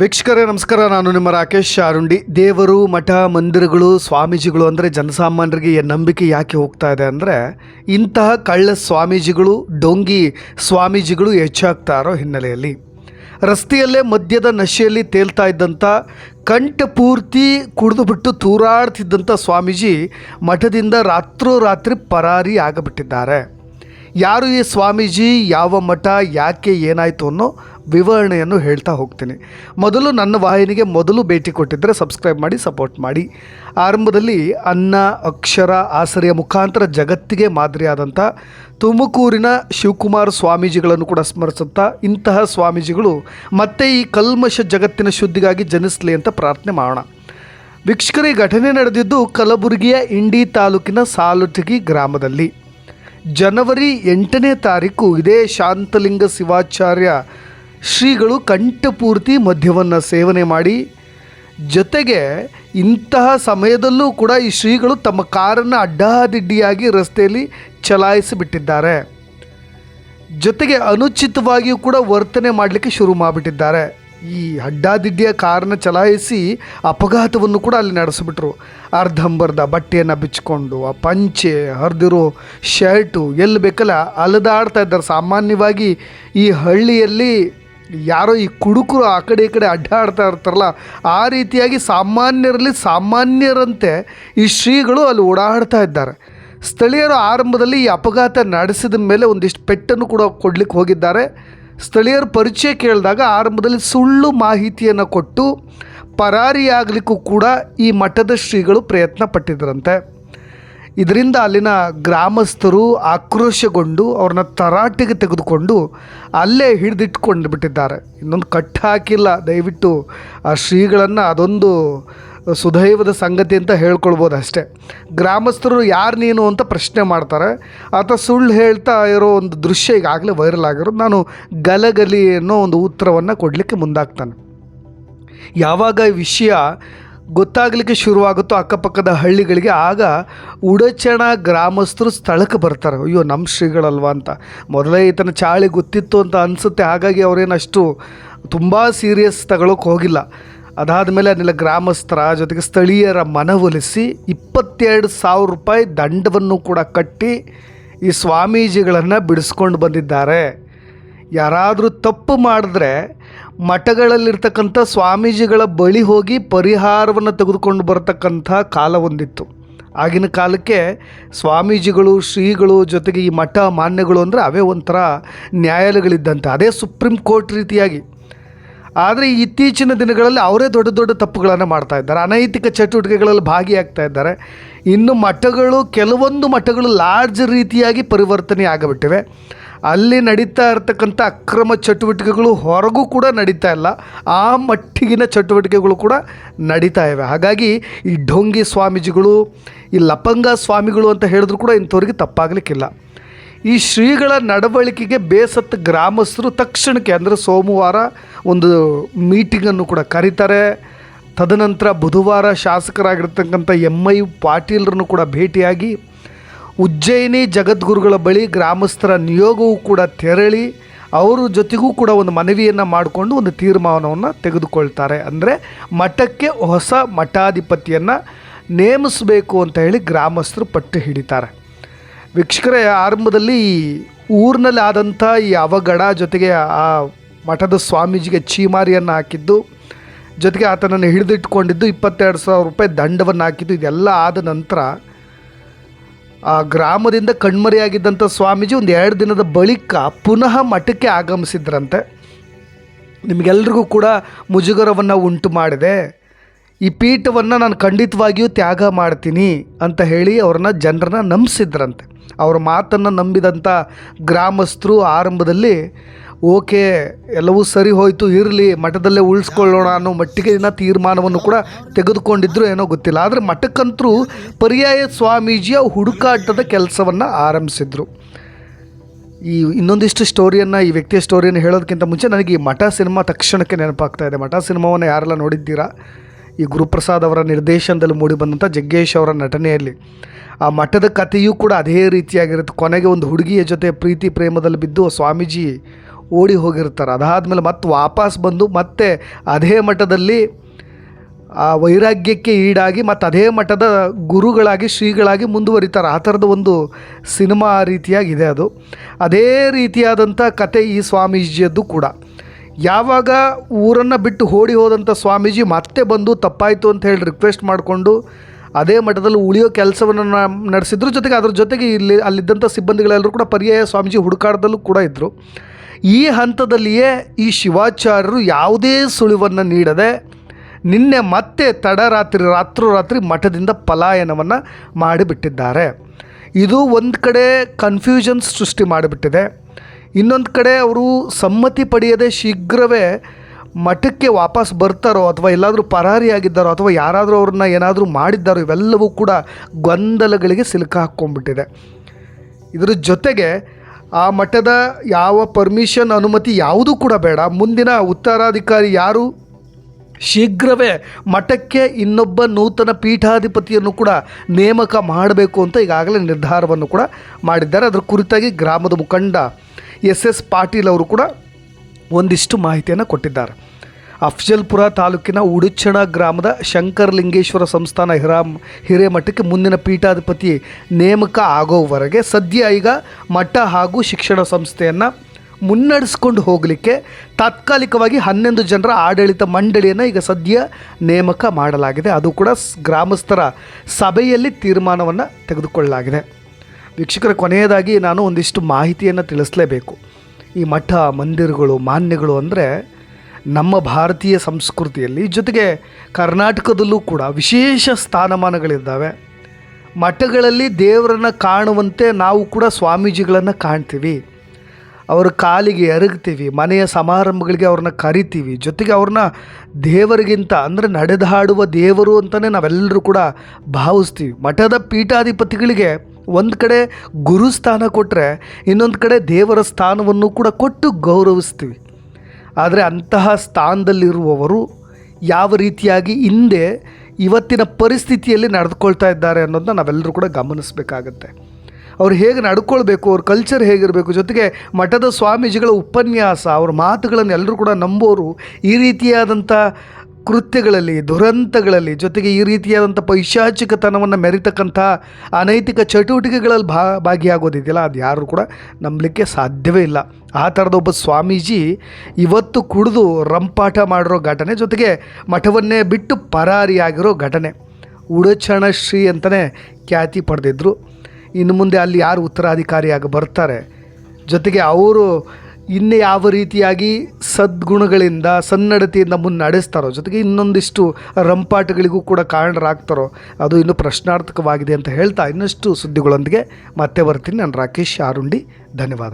ವೀಕ್ಷಕರೇ, ನಮಸ್ಕಾರ. ನಾನು ನಿಮ್ಮ ರಾಕೇಶ್ ಶಾರುಂಡಿ. ದೇವರು, ಮಠ, ಮಂದಿರಗಳು, ಸ್ವಾಮೀಜಿಗಳು ಅಂದರೆ ಜನಸಾಮಾನ್ಯರಿಗೆ ನಂಬಿಕೆ ಯಾಕೆ ಹೋಗ್ತಾ ಇದೆ ಅಂದರೆ ಇಂತಹ ಕಳ್ಳ ಸ್ವಾಮೀಜಿಗಳು, ಡೊಂಗಿ ಸ್ವಾಮೀಜಿಗಳು ಹೆಚ್ಚಾಗ್ತಾ ಇರೋ ಹಿನ್ನೆಲೆಯಲ್ಲಿ. ರಸ್ತೆಯಲ್ಲೇ ಮದ್ಯದ ನಶೆಯಲ್ಲಿ ತೇಲ್ತಾ ಇದ್ದಂಥ ಕಂಠಪೂರ್ತಿ ಕುಡಿದು ಬಿಟ್ಟು ತೂರಾಡ್ತಿದ್ದಂಥ ಸ್ವಾಮೀಜಿ ಮಠದಿಂದ ರಾತ್ರೋರಾತ್ರಿ ಪರಾರಿ ಆಗಬಿಟ್ಟಿದ್ದಾರೆ. ಯಾರು ಈ ಸ್ವಾಮೀಜಿ, ಯಾವ ಮಠ, ಯಾಕೆ ಏನಾಯಿತು ಅನ್ನೋ ವಿವರಣೆಯನ್ನು ಹೇಳ್ತಾ ಹೋಗ್ತೀನಿ. ಮೊದಲು ನನ್ನ ವಾಹಿನಿಗೆ ಮೊದಲು ಭೇಟಿ ಕೊಟ್ಟಿದ್ದರೆ ಸಬ್ಸ್ಕ್ರೈಬ್ ಮಾಡಿ, ಸಪೋರ್ಟ್ ಮಾಡಿ. ಆರಂಭದಲ್ಲಿ ಅನ್ನ, ಅಕ್ಷರ, ಆಸರೆಯ ಮುಖಾಂತರ ಜಗತ್ತಿಗೆ ಮಾದರಿಯಾದಂಥ ತುಮಕೂರಿನ ಶಿವಕುಮಾರ ಸ್ವಾಮೀಜಿಗಳನ್ನು ಕೂಡ ಸ್ಮರಿಸುತ್ತಾ ಇಂತಹ ಸ್ವಾಮೀಜಿಗಳು ಮತ್ತೆ ಈ ಕಲ್ಮಶ ಜಗತ್ತಿನ ಶುದ್ಧಿಗಾಗಿ ಜನಿಸಲಿ ಅಂತ ಪ್ರಾರ್ಥನೆ ಮಾಡೋಣ. ವೀಕ್ಷಕರ ಘಟನೆ ನಡೆದಿದ್ದು ಕಲಬುರಗಿಯ ಇಂಡಿ ತಾಲೂಕಿನ ಸಾಲುಟಗಿ ಗ್ರಾಮದಲ್ಲಿ. ಜನವರಿ ಎಂಟನೇ ತಾರೀಕು ಇದೇ ಶಾಂತಲಿಂಗ ಶಿವಾಚಾರ್ಯ ಶ್ರೀಗಳು ಕಂಠಪೂರ್ತಿ ಮದ್ಯವನ್ನು ಸೇವನೆ ಮಾಡಿ, ಜೊತೆಗೆ ಇಂತಹ ಸಮಯದಲ್ಲೂ ಕೂಡ ಈ ಶ್ರೀಗಳು ತಮ್ಮ ಕಾರನ್ನು ಅಡ್ಡಾದಿಡ್ಡಿಯಾಗಿ ರಸ್ತೆಯಲ್ಲಿ ಚಲಾಯಿಸಿಬಿಟ್ಟಿದ್ದಾರೆ. ಜೊತೆಗೆ ಅನುಚಿತವಾಗಿಯೂ ಕೂಡ ವರ್ತನೆ ಮಾಡಲಿಕ್ಕೆ ಶುರು ಮಾಡಿಬಿಟ್ಟಿದ್ದಾರೆ. ಈ ಅಡ್ಡಾದಿಡ್ಡಿಯ ಕಾರನ್ನು ಚಲಾಯಿಸಿ ಅಪಘಾತವನ್ನು ಕೂಡ ಅಲ್ಲಿ ನಡೆಸಿಬಿಟ್ರು. ಅರ್ಧಂಬರ್ಧ ಬಟ್ಟೆಯನ್ನು ಬಿಚ್ಚಿಕೊಂಡು ಆ ಪಂಚೆ, ಹರಿದಿರೋ, ಶರ್ಟು ಎಲ್ಲಿ ಬೇಕಲ್ಲ ಅಲದಾಡ್ತಾ ಇದ್ದಾರೆ. ಸಾಮಾನ್ಯವಾಗಿ ಈ ಹಳ್ಳಿಯಲ್ಲಿ ಯಾರೋ ಈ ಕುಡುಕರು ಆ ಕಡೆ ಈ ಕಡೆ ಅಡ್ಡಾಡ್ತಾ ಇರ್ತಾರಲ್ಲ, ಆ ರೀತಿಯಾಗಿ ಸಾಮಾನ್ಯರಲ್ಲಿ ಸಾಮಾನ್ಯರಂತೆ ಈ ಶ್ರೀಗಳು ಅಲ್ಲಿ ಓಡಾಡ್ತಾ ಇದ್ದಾರೆ. ಸ್ಥಳೀಯರು ಆರಂಭದಲ್ಲಿ ಈ ಅಪಘಾತ ನಡೆಸಿದ ಮೇಲೆ ಒಂದಿಷ್ಟು ಪೆಟ್ಟನ್ನು ಕೂಡ ಕೊಡ್ಲಿಕ್ಕೆ ಹೋಗಿದ್ದಾರೆ. ಸ್ಥಳೀಯರು ಪರಿಚಯ ಕೇಳಿದಾಗ ಆರಂಭದಲ್ಲಿ ಸುಳ್ಳು ಮಾಹಿತಿಯನ್ನು ಕೊಟ್ಟು ಪರಾರಿಯಾಗಲಿಕ್ಕೂ ಕೂಡ ಈ ಮಠದ ಶ್ರೀಗಳು ಪ್ರಯತ್ನ ಪಟ್ಟಿದ್ದರಂತೆ. ಇದರಿಂದ ಅಲ್ಲಿನ ಗ್ರಾಮಸ್ಥರು ಆಕ್ರೋಶಗೊಂಡು ಅವ್ರನ್ನ ತರಾಟೆಗೆ ತೆಗೆದುಕೊಂಡು ಅಲ್ಲೇ ಹಿಡಿದಿಟ್ಕೊಂಡು ಬಿಟ್ಟಿದ್ದಾರೆ. ಇನ್ನೊಂದು ಕಟ್ಟು ಹಾಕಿಲ್ಲ. ದಯವಿಟ್ಟು ಆ ಶ್ರೀಗಳನ್ನು ಅದೊಂದು ಸುದೈವದ ಸಂಗತಿ ಅಂತ ಹೇಳ್ಕೊಳ್ಬೋದು ಅಷ್ಟೇ. ಗ್ರಾಮಸ್ಥರು ಯಾರು ನೀನು ಅಂತ ಪ್ರಶ್ನೆ ಮಾಡ್ತಾರೆ. ಆತ ಸುಳ್ಳು ಹೇಳ್ತಾ ಇರೋ ಒಂದು ದೃಶ್ಯ ಈಗಾಗಲೇ ವೈರಲ್ ಆಗಿರೋದು. ನಾನು ಗಲಗಲಿ ಅನ್ನೋ ಒಂದು ಉತ್ತರವನ್ನು ಕೊಡಲಿಕ್ಕೆ ಮುಂದಾಗ್ತಾನೆ. ಯಾವಾಗ ವಿಷಯ ಗೊತ್ತಾಗಲಿಕ್ಕೆ ಶುರುವಾಗುತ್ತೋ ಅಕ್ಕಪಕ್ಕದ ಹಳ್ಳಿಗಳಿಗೆ, ಆಗ ಉಡಚಣ ಗ್ರಾಮಸ್ಥರು ಸ್ಥಳಕ್ಕೆ ಬರ್ತಾರೆ. ಅಯ್ಯೋ ನಮ್ಮ ಶ್ರೀಗಳಲ್ವಾ ಅಂತ. ಮೊದಲೇ ಈತನ ಚಾಳಿ ಗೊತ್ತಿತ್ತು ಅಂತ ಅನಿಸುತ್ತೆ. ಹಾಗಾಗಿ ಅವರೇನಷ್ಟು ತುಂಬ ಸೀರಿಯಸ್ ತಗೊಳಕ್ಕೆ ಹೋಗಿಲ್ಲ. ಅದಾದ ಮೇಲೆ ಅದನ್ನೆಲ್ಲ ಗ್ರಾಮಸ್ಥರ ಜೊತೆಗೆ ಸ್ಥಳೀಯರ ಮನವೊಲಿಸಿ ಇಪ್ಪತ್ತೆರಡು ಸಾವಿರ ರೂಪಾಯಿ ದಂಡವನ್ನು ಕೂಡ ಕಟ್ಟಿ ಈ ಸ್ವಾಮೀಜಿಗಳನ್ನು ಬಿಡಿಸ್ಕೊಂಡು ಬಂದಿದ್ದಾರೆ. ಯಾರಾದರೂ ತಪ್ಪು ಮಾಡಿದ್ರೆ ಮಠಗಳಲ್ಲಿರ್ತಕ್ಕಂಥ ಸ್ವಾಮೀಜಿಗಳ ಬಳಿ ಹೋಗಿ ಪರಿಹಾರವನ್ನು ತೆಗೆದುಕೊಂಡು ಬರತಕ್ಕಂಥ ಕಾಲ ಒಂದಿತ್ತು. ಆಗಿನ ಕಾಲಕ್ಕೆ ಸ್ವಾಮೀಜಿಗಳು, ಶ್ರೀಗಳು ಜೊತೆಗೆ ಈ ಮಠ ಮಾನ್ಯಗಳು ಅಂದರೆ ಅವೇ ಒಂಥರ ನ್ಯಾಯಾಲಯಗಳಿದ್ದಂತೆ, ಅದೇ ಸುಪ್ರೀಂ ಕೋರ್ಟ್ ರೀತಿಯಾಗಿ. ಆದರೆ ಇತ್ತೀಚಿನ ದಿನಗಳಲ್ಲಿ ಅವರೇ ದೊಡ್ಡ ದೊಡ್ಡ ತಪ್ಪುಗಳನ್ನು ಮಾಡ್ತಾ ಇದ್ದಾರೆ. ಅನೈತಿಕ ಚಟುವಟಿಕೆಗಳಲ್ಲಿ ಭಾಗಿಯಾಗ್ತಾ ಇದ್ದಾರೆ. ಇನ್ನು ಮಠಗಳು, ಕೆಲವೊಂದು ಮಠಗಳು ಲಾರ್ಜ್ ರೀತಿಯಾಗಿ ಪರಿವರ್ತನೆ ಆಗಿಬಿಟ್ಟಿವೆ ಅಲ್ಲಿ ನಡೀತಾ ಇರತಕ್ಕಂಥ ಅಕ್ರಮ ಚಟುವಟಿಕೆಗಳು ಹೊರಗೂ ಕೂಡ ನಡೀತಾ ಇಲ್ಲ. ಆ ಮಟ್ಟಿಗಿನ ಚಟುವಟಿಕೆಗಳು ಕೂಡ ನಡೀತಾ ಇವೆ. ಹಾಗಾಗಿ ಈ ಢೋಂಗಿ ಸ್ವಾಮೀಜಿಗಳು, ಈ ಲಪಂಗ ಸ್ವಾಮಿಗಳು ಅಂತ ಹೇಳಿದ್ರು ಕೂಡ ಇಂಥವ್ರಿಗೆ ತಪ್ಪಾಗಲಿಕ್ಕಿಲ್ಲ. ಈ ಶ್ರೀಗಳ ನಡವಳಿಕೆಗೆ ಬೇಸತ್ತ ಗ್ರಾಮಸ್ಥರು ತಕ್ಷಣಕ್ಕೆ ಅಂದರೆ ಸೋಮವಾರ ಒಂದು ಮೀಟಿಂಗನ್ನು ಕೂಡ ಕರೀತಾರೆ. ತದನಂತರ ಬುಧವಾರ ಶಾಸಕರಾಗಿರ್ತಕ್ಕಂಥ ಎಂ ಐ ಪಾಟೀಲ್ರನ್ನು ಕೂಡ ಭೇಟಿಯಾಗಿ ಉಜ್ಜಯಿನಿ ಜಗದ್ಗುರುಗಳ ಬಳಿ ಗ್ರಾಮಸ್ಥರ ನಿಯೋಗವೂ ಕೂಡ ತೆರಳಿ ಅವರ ಜೊತೆಗೂ ಕೂಡ ಒಂದು ಮನವಿಯನ್ನು ಮಾಡಿಕೊಂಡು ಒಂದು ತೀರ್ಮಾನವನ್ನು ತೆಗೆದುಕೊಳ್ತಾರೆ. ಅಂದರೆ ಮಠಕ್ಕೆ ಹೊಸ ಮಠಾಧಿಪತಿಯನ್ನು ನೇಮಿಸಬೇಕು ಅಂತ ಹೇಳಿ ಗ್ರಾಮಸ್ಥರು ಪಟ್ಟು ಹಿಡಿತಾರೆ. ವೀಕ್ಷಕರೇ ಆರಂಭದಲ್ಲಿ ಈ ಊರಿನಲ್ಲಿ ಆದಂಥ ಈ ಅವಘಡ ಜೊತೆಗೆ ಆ ಮಠದ ಸ್ವಾಮೀಜಿಗೆ ಚೀಮಾರಿಯನ್ನು ಹಾಕಿದ್ದು, ಜೊತೆಗೆ ಆತನನ್ನು ಹಿಡಿದಿಟ್ಕೊಂಡಿದ್ದು ಇಪ್ಪತ್ತೆರಡು ಸಾವಿರ ರೂಪಾಯಿ ದಂಡವನ್ನು ಹಾಕಿದ್ದು, ಇದೆಲ್ಲ ಆದ ನಂತರ ಆ ಗ್ರಾಮದಿಂದ ಕಣ್ಮರೆಯಾಗಿದ್ದಂಥ ಸ್ವಾಮೀಜಿ ಒಂದು ಎರಡು ದಿನದ ಬಳಿಕ ಪುನಃ ಮಠಕ್ಕೆ ಆಗಮಿಸಿದ್ರಂತೆ. ನಿಮಗೆಲ್ರಿಗೂ ಕೂಡ ಮುಜುಗರವನ್ನು ಉಂಟು ಮಾಡಿದೆ. ಈ ಪೀಠವನ್ನು ನಾನು ಖಂಡಿತವಾಗಿಯೂ ತ್ಯಾಗ ಮಾಡ್ತೀನಿ ಅಂತ ಹೇಳಿ ಅವ್ರನ್ನ ಜನರನ್ನ ನಂಬಿಸಿದ್ರಂತೆ. ಅವ್ರ ಮಾತನ್ನು ನಂಬಿದಂಥ ಗ್ರಾಮಸ್ಥರು ಆರಂಭದಲ್ಲಿ ಓಕೆ, ಎಲ್ಲವೂ ಸರಿ ಹೋಯಿತು, ಇರಲಿ, ಮಠದಲ್ಲೇ ಉಳಿಸ್ಕೊಳ್ಳೋಣ ಅನ್ನೋ ಮಟ್ಟಿಗೆ ಇನ್ನು ತೀರ್ಮಾನವನ್ನು ಕೂಡ ತೆಗೆದುಕೊಂಡಿದ್ರು ಏನೋ ಗೊತ್ತಿಲ್ಲ. ಆದರೆ ಮಠಕ್ಕಂತರೂ ಪರ್ಯಾಯ ಸ್ವಾಮೀಜಿಯ ಹುಡುಕಾಟದ ಕೆಲಸವನ್ನು ಆರಂಭಿಸಿದ್ರು. ಈ ಇನ್ನೊಂದಿಷ್ಟು ಸ್ಟೋರಿಯನ್ನು ಈ ವ್ಯಕ್ತಿಯ ಸ್ಟೋರಿಯನ್ನು ಹೇಳೋದಕ್ಕಿಂತ ಮುಂಚೆ ನನಗೆ ಈ ಮಠ ಸಿನಿಮಾ ತಕ್ಷಣಕ್ಕೆ ನೆನಪಾಗ್ತಾ ಇದೆ. ಮಠ ಸಿನಿಮಾವನ್ನು ಯಾರೆಲ್ಲ ನೋಡಿದ್ದೀರಾ? ಈ ಗುರುಪ್ರಸಾದ್ ಅವರ ನಿರ್ದೇಶನದಲ್ಲಿ ಮೂಡಿಬಂದಂಥ ಜಗ್ಗೇಶ್ ಅವರ ನಟನೆಯಲ್ಲಿ. ಆ ಮಠದ ಕಥೆಯೂ ಕೂಡ ಅದೇ ರೀತಿಯಾಗಿರುತ್ತೆ. ಕೊನೆಗೆ ಒಂದು ಹುಡುಗಿಯ ಜೊತೆ ಪ್ರೀತಿ ಪ್ರೇಮದಲ್ಲಿ ಬಿದ್ದು ಸ್ವಾಮೀಜಿ ಓಡಿ ಹೋಗಿರ್ತಾರೆ. ಅದಾದಮೇಲೆ ಮತ್ತೆ ವಾಪಸ್ ಬಂದು ಮತ್ತೆ ಅದೇ ಮಠದಲ್ಲಿ, ಆ ವೈರಾಗ್ಯಕ್ಕೆ ಈಡಾಗಿ ಮತ್ತು ಅದೇ ಮಠದ ಗುರುಗಳಾಗಿ, ಶ್ರೀಗಳಾಗಿ ಮುಂದುವರಿತಾರೆ. ಆ ಥರದ ಒಂದು ಸಿನಿಮಾ ರೀತಿಯಾಗಿದೆ ಅದು. ಅದೇ ರೀತಿಯಾದಂಥ ಕತೆ ಈ ಸ್ವಾಮೀಜಿಯದ್ದು ಕೂಡ. ಯಾವಾಗ ಊರನ್ನು ಬಿಟ್ಟು ಓಡಿ ಹೋದಂಥ ಸ್ವಾಮೀಜಿ ಮತ್ತೆ ಬಂದು ತಪ್ಪಾಯಿತು ಅಂತ ಹೇಳಿ ರಿಕ್ವೆಸ್ಟ್ ಮಾಡಿಕೊಂಡು ಅದೇ ಮಠದಲ್ಲಿ ಉಳಿಯೋ ಕೆಲಸವನ್ನು ನಡೆಸಿದ್ರು. ಜೊತೆಗೆ ಅದ್ರ ಜೊತೆಗೆ ಇಲ್ಲಿ ಅಲ್ಲಿದ್ದಂಥ ಸಿಬ್ಬಂದಿಗಳೆಲ್ಲರೂ ಕೂಡ ಪರ್ಯಾಯ ಸ್ವಾಮೀಜಿ ಹುಡುಕಾಡದಲ್ಲೂ ಕೂಡ ಇದ್ದರು ಈ ಹಂತದಲ್ಲಿಯೇ ಈ ಶಿವಾಚಾರ್ಯರು ಯಾವುದೇ ಸುಳಿವನ್ನು ನೀಡದೆ ನಿನ್ನೆ ಮತ್ತೆ ತಡರಾತ್ರಿ, ರಾತ್ರೋರಾತ್ರಿ ಮಠದಿಂದ ಪಲಾಯನವನ್ನು ಮಾಡಿಬಿಟ್ಟಿದ್ದಾರೆ. ಇದು ಒಂದು ಕಡೆ ಕನ್ಫ್ಯೂಷನ್ ಸೃಷ್ಟಿ ಮಾಡಿಬಿಟ್ಟಿದೆ. ಇನ್ನೊಂದು ಕಡೆ ಅವರು ಸಮ್ಮತಿ ಪಡೆಯದೆ ಶೀಘ್ರವೇ ಮಠಕ್ಕೆ ವಾಪಸ್ ಬರ್ತಾರೋ ಅಥವಾ ಎಲ್ಲಾದರೂ ಪರಾರಿಯಾಗಿದ್ದಾರೋ ಅಥವಾ ಯಾರಾದರೂ ಅವ್ರನ್ನ ಏನಾದರೂ ಮಾಡಿದ್ದಾರೋ ಇವೆಲ್ಲವೂ ಕೂಡ ಗೊಂದಲಗಳಿಗೆ ಸಿಲುಕ ಹಾಕ್ಕೊಂಡ್ಬಿಟ್ಟಿದೆ. ಇದರ ಜೊತೆಗೆ ಆ ಮಠದ ಯಾವ ಪರ್ಮಿಷನ್ ಅನುಮತಿ ಯಾವುದೂ ಕೂಡ ಬೇಡ. ಮುಂದಿನ ಉತ್ತರಾಧಿಕಾರಿ ಯಾರು? ಶೀಘ್ರವೇ ಮಠಕ್ಕೆ ಇನ್ನೊಬ್ಬ ನೂತನ ಪೀಠಾಧಿಪತಿಯನ್ನು ಕೂಡ ನೇಮಕ ಮಾಡಬೇಕು ಅಂತ ಈಗಾಗಲೇ ನಿರ್ಧಾರವನ್ನು ಕೂಡ ಮಾಡಿದ್ದಾರೆ. ಅದರ ಕುರಿತಾಗಿ ಗ್ರಾಮದ ಮುಖಂಡ ಎಸ್ ಎಸ್ ಪಾಟೀಲ್ ಅವರು ಕೂಡ ಒಂದಿಷ್ಟು ಮಾಹಿತಿಯನ್ನು ಕೊಟ್ಟಿದ್ದಾರೆ. ಅಫ್ಜಲ್ಪುರ ತಾಲೂಕಿನ ಉಡುಚಣ ಗ್ರಾಮದ ಶಂಕರಲಿಂಗೇಶ್ವರ ಸಂಸ್ಥಾನ ಹಿರಾಮ್ ಹಿರೇಮಠಕ್ಕೆ ಮುಂದಿನ ಪೀಠಾಧಿಪತಿ ನೇಮಕ ಆಗೋವರೆಗೆ ಸದ್ಯ ಈಗ ಮಠ ಹಾಗೂ ಶಿಕ್ಷಣ ಸಂಸ್ಥೆಯನ್ನು ಮುನ್ನಡೆಸ್ಕೊಂಡು ಹೋಗಲಿಕ್ಕೆ ತಾತ್ಕಾಲಿಕವಾಗಿ ಹನ್ನೊಂದು ಜನರ ಆಡಳಿತ ಮಂಡಳಿಯನ್ನು ಈಗ ಸದ್ಯ ನೇಮಕ ಮಾಡಲಾಗಿದೆ. ಅದು ಕೂಡ ಗ್ರಾಮಸ್ಥರ ಸಭೆಯಲ್ಲಿ ತೀರ್ಮಾನವನ್ನು ತೆಗೆದುಕೊಳ್ಳಲಾಗಿದೆ. ವೀಕ್ಷಕರ, ಕೊನೆಯದಾಗಿ ನಾನು ಒಂದಿಷ್ಟು ಮಾಹಿತಿಯನ್ನು ತಿಳಿಸಲೇಬೇಕು. ಈ ಮಠ ಮಂದಿರಗಳು, ಮಾನ್ಯಗಳು ಅಂದರೆ ನಮ್ಮ ಭಾರತೀಯ ಸಂಸ್ಕೃತಿಯಲ್ಲಿ ಜೊತೆಗೆ ಕರ್ನಾಟಕದಲ್ಲೂ ಕೂಡ ವಿಶೇಷ ಸ್ಥಾನಮಾನಗಳಿದ್ದಾವೆ. ಮಠಗಳಲ್ಲಿ ದೇವರನ್ನು ಕಾಣುವಂತೆ ನಾವು ಕೂಡ ಸ್ವಾಮೀಜಿಗಳನ್ನು ಕಾಣ್ತೀವಿ. ಅವರ ಕಾಲಿಗೆ ಎರಗ್ತೀವಿ, ಮನೆಯ ಸಮಾರಂಭಗಳಿಗೆ ಅವ್ರನ್ನ ಕರಿತೀವಿ, ಜೊತೆಗೆ ಅವ್ರನ್ನ ದೇವರಿಗಿಂತ ಅಂದರೆ ನಡೆದಾಡುವ ದೇವರು ಅಂತಲೇ ನಾವೆಲ್ಲರೂ ಕೂಡ ಭಾವಿಸ್ತೀವಿ. ಮಠದ ಪೀಠಾಧಿಪತಿಗಳಿಗೆ ಒಂದು ಕಡೆ ಗುರು ಸ್ಥಾನ ಕೊಟ್ಟರೆ ಇನ್ನೊಂದು ಕಡೆ ದೇವರ ಸ್ಥಾನವನ್ನು ಕೂಡ ಕೊಟ್ಟು ಗೌರವಿಸ್ತೀವಿ. ಆದರೆ ಅಂತಹ ಸ್ಥಾನದಲ್ಲಿರುವವರು ಯಾವ ರೀತಿಯಾಗಿ ಹಿಂದೆ ಇವತ್ತಿನ ಪರಿಸ್ಥಿತಿಯಲ್ಲಿ ನಡೆದುಕೊಳ್ತಾ ಇದ್ದಾರೆ ಅನ್ನೋದನ್ನ ನಾವೆಲ್ಲರೂ ಕೂಡ ಗಮನಿಸಬೇಕಾಗತ್ತೆ. ಅವ್ರು ಹೇಗೆ ನಡ್ಕೊಳ್ಬೇಕು, ಅವ್ರ ಕಲ್ಚರ್ ಹೇಗಿರಬೇಕು, ಜೊತೆಗೆ ಮಠದ ಸ್ವಾಮೀಜಿಗಳ ಉಪನ್ಯಾಸ, ಅವ್ರ ಮಾತುಗಳನ್ನು ಎಲ್ಲರೂ ಕೂಡ ನಂಬೋರು, ಈ ರೀತಿಯಾದಂಥ ಕೃತ್ಯಗಳಲ್ಲಿ, ದುರಂತಗಳಲ್ಲಿ, ಜೊತೆಗೆ ಈ ರೀತಿಯಾದಂಥ ಪೈಶಾಚಿಕತನವನ್ನು ಮೆರಿತಕ್ಕಂಥ ಅನೈತಿಕ ಚಟುವಟಿಕೆಗಳಲ್ಲಿ ಭಾ, ಭಾಗಿಯಾಗೋದಿದೆಯಲ್ಲ, ಅದು ಯಾರು ಕೂಡ ನಂಬಲಿಕ್ಕೆ ಸಾಧ್ಯವೇ ಇಲ್ಲ. ಆ ಥರದ ಒಬ್ಬ ಸ್ವಾಮೀಜಿ ಇವತ್ತು ಕುಡಿದು ರಂಪಾಟ ಮಾಡಿರೋ ಘಟನೆ, ಜೊತೆಗೆ ಮಠವನ್ನೇ ಬಿಟ್ಟು ಪರಾರಿಯಾಗಿರೋ ಘಟನೆ, ಉಡಚಣ ಶ್ರೀ ಅಂತಲೇ ಖ್ಯಾತಿ ಪಡೆದಿದ್ದರು ಇನ್ನು ಮುಂದೆ ಅಲ್ಲಿ ಯಾರು ಉತ್ತರಾಧಿಕಾರಿಯಾಗಿ ಬರ್ತಾರೆ? ಜೊತೆಗೆ ಅವರು ಇನ್ನೇ ಯಾವ ರೀತಿಯಾಗಿ ಸದ್ಗುಣಗಳಿಂದ, ಸನ್ನಡತೆಯಿಂದ ಮುನ್ನಡೆಸ್ತಾರೋ ಜೊತೆಗೆ ಇನ್ನೊಂದಿಷ್ಟು ರಂಪಾಟಗಳಿಗೂ ಕೂಡ ಕಾರಣರಾಗ್ತಾರೋ, ಅದು ಇನ್ನೂ ಪ್ರಶ್ನಾರ್ಥಕವಾಗಿದೆ ಅಂತ ಹೇಳ್ತಾ ಇನ್ನಷ್ಟು ಸುದ್ದಿಗಳೊಂದಿಗೆ ಮತ್ತೆ ಬರ್ತೀನಿ. ನಾನು ರಾಕೇಶ್ ಆರುಂಡಿ. ಧನ್ಯವಾದ.